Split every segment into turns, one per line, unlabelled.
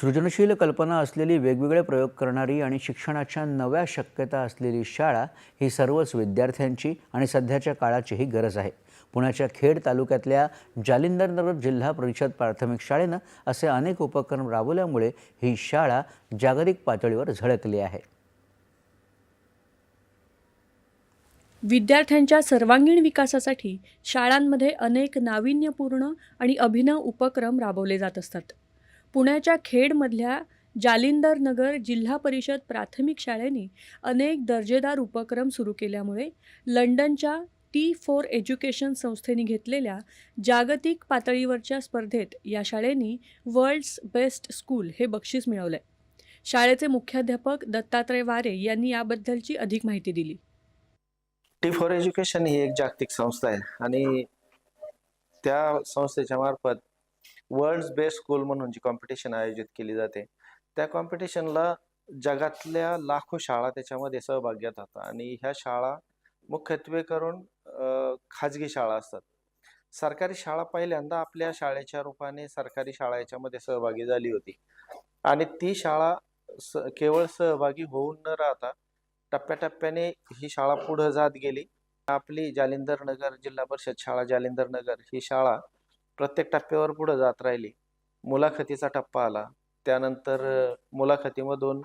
सृजनशील कल्पना असलेली वेगवेगळे प्रयोग करणारी आणि शिक्षणाच्या नव्या शक्यता असलेली शाळा ही सर्वच विद्यार्थ्यांची आणि सध्याच्या काळाचीही गरज आहे. पुण्याच्या खेड तालुक्यातल्या जालिंदरनगर जिल्हा परिषद प्राथमिक शाळेनं असे अनेक उपक्रम राबवल्यामुळे ही शाळा जागतिक पातळीवर झळकली आहे.
विद्यार्थ्यांच्या सर्वांगीण विकासासाठी शाळांमध्ये अनेक नाविन्यपूर्ण आणि अभिनव उपक्रम राबवले जात असतात. पुण्याच्या खेडमधल्या जालिंदर नगर जिल्हा परिषद प्राथमिक शाळेने अनेक दर्जेदार उपक्रम सुरू केल्यामुळे लंडनच्या टी फोर एज्युकेशन संस्थेने घेतलेल्या जागतिक पातळीवरच्या स्पर्धेत या शाळेनी वर्ल्ड्स बेस्ट स्कूल हे बक्षीस मिळवलंय. शाळेचे मुख्याध्यापक दत्तात्रय वारे यांनी याबद्दलची अधिक माहिती दिली.
टी फॉर एज्युकेशन ही एक जागतिक संस्था आहे आणि त्या संस्थेच्या मार्फत वर्ल्ड बेस्ट स्कूल म्हणून जी कॉम्पिटिशन आयोजित केली जाते त्या कॉम्पिटिशनला जगातल्या लाखो शाळा त्याच्यामध्ये सहभाग घेतात आणि ह्या शाळा मुख्यत्वे करून खाजगी शाळा असतात. सरकारी शाळा पहिल्यांदा आपल्या शाळेच्या रूपाने सरकारी शाळा याच्यामध्ये सहभागी झाली होती. आणि ती शाळा स केवळ सहभागी होऊन न राहता टप्प्याटप्प्याने ही शाळा पुढं जात गेली. आपली जालिंदर नगर जिल्हा परिषद शाळा जालिंदर नगर ही शाळा प्रत्येक टप्प्यावर पुढे जात राहिली. मुलाखतीचा टप्पा आला. त्यानंतर मुलाखतीमधून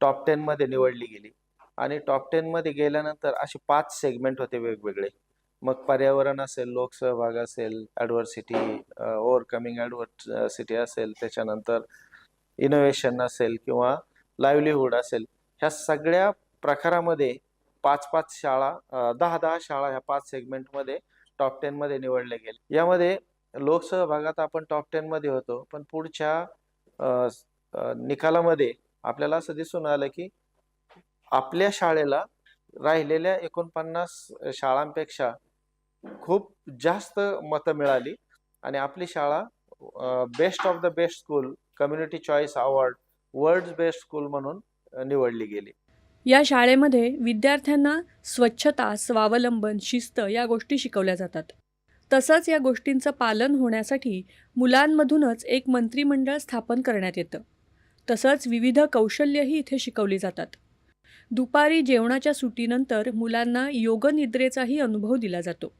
टॉप टेनमध्ये निवडली गेली. आणि टॉप टेनमध्ये गेल्यानंतर असे पाच सेगमेंट होते वेगवेगळे. मग पर्यावरण असेल लोकसहभाग असेल ॲडव्हर्सिटी ओव्हरकमिंग ॲडव्हर्सिटी असेल त्याच्यानंतर इनोव्हेशन असेल किंवा लाईव्हलीहूड असेल. ह्या सगळ्या प्रकारामध्ये पाच पाच शाळा दहा दहा शाळा ह्या पाच सेगमेंटमध्ये टॉप टेनमध्ये निवडल्या गेल्या. यामध्ये लोकसहभागात आपण टॉप टेनमध्ये होतो. पण पुढच्या निकालामध्ये आपल्याला असं दिसून आलं की आपल्या शाळेला राहिलेल्या एकोणपन्नास शाळांपेक्षा खूप जास्त मतं मिळाली आणि आपली शाळा best of the best school community choice award world best school म्हणून निवडली गेली.
या शाळेमध्ये विद्यार्थ्यांना स्वच्छता स्वावलंबन शिस्त या गोष्टी शिकवल्या जातात. तसंच या गोष्टींचं पालन होण्यासाठी मुलांमधूनच एक मंत्रिमंडळ स्थापन करण्यात येतं. तसंच विविध कौशल्यही इथे शिकवली जातात. दुपारी जेवणाच्या सुटीनंतर मुलांना योगनिद्रेचाही अनुभव दिला जातो.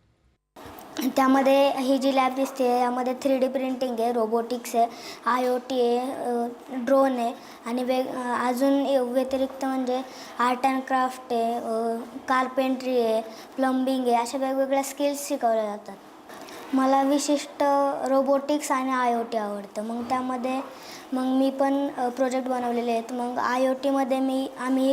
त्यामध्ये ही जी लॅब दिसते यामध्ये थ्री डी प्रिंटिंग आहे रोबोटिक्स आहे आय ओ टी आहे ड्रोन आहे आणि वेग अजून व्यतिरिक्त म्हणजे आर्ट अँड क्राफ्ट आहे कार्पेंट्री आहे प्लंबिंग आहे अशा वेगवेगळ्या स्किल्स शिकवल्या जातात. मला विशिष्ट रोबोटिक्स आणि आय ओ टी आवडतं. मग त्यामध्ये मग मी पण प्रोजेक्ट बनवलेले आहेत. मग आय ओ टीमध्ये मी आम्ही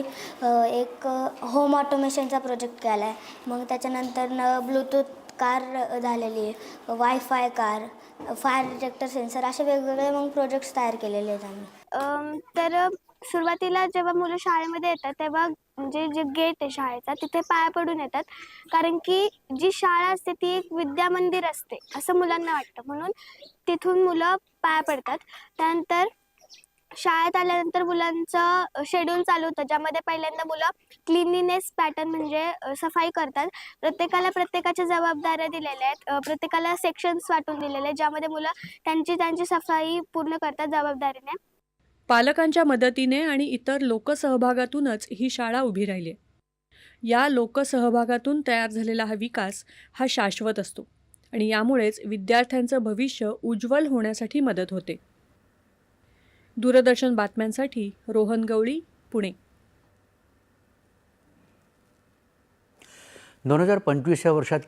एक होम ऑटोमेशनचा प्रोजेक्ट केला आहे मग त्याच्यानंतर न ब्लूटूथ कार झालेली आहे. Wifi car fire detector sensor असे वेगवेगळे मग प्रोजेक्ट्स तयार केलेले आहेत आम्ही.
तर सुरुवातीला जेव्हा मुलं शाळेमध्ये येतात तेव्हा म्हणजे जे गेट आहे शाळेचा तिथे पाया पडून येतात. कारण की जी शाळा असते ती एक विद्यामंदिर असते असं मुलांना वाटतं. म्हणून तिथून मुलं पाया पडतात. त्यानंतर शाळेत आल्यानंतर मुलांचं शेड्यूल चालू होतं. ज्यामध्ये पहिल्यांदा मुलं क्लिनिनेस पॅटर्न म्हणजे सफाई करतात. प्रत्येकाला प्रत्येकाच्या जबाबदाऱ्या दिलेल्या आहेत. प्रत्येकाला सेक्शन्स वाटून दिलेले आहेत ज्यामध्ये मुलं त्यांची त्यांची सफाई पूर्ण करतात जबाबदारीने.
पालकांच्या मदतीने आणि इतर लोकसहभागातूनच ही शाळा उभी राहिली. या लोकसहभागातून तयार झालेला हा विकास हा शाश्वत असतो आणि यामुळेच विद्यार्थ्यांचं भविष्य उज्ज्वल होण्यासाठी मदत होते. दूरदर्शन बातम्यांसाठी रोहन गवळी पुणे.
दोन हजार पंचवीस या वर्षात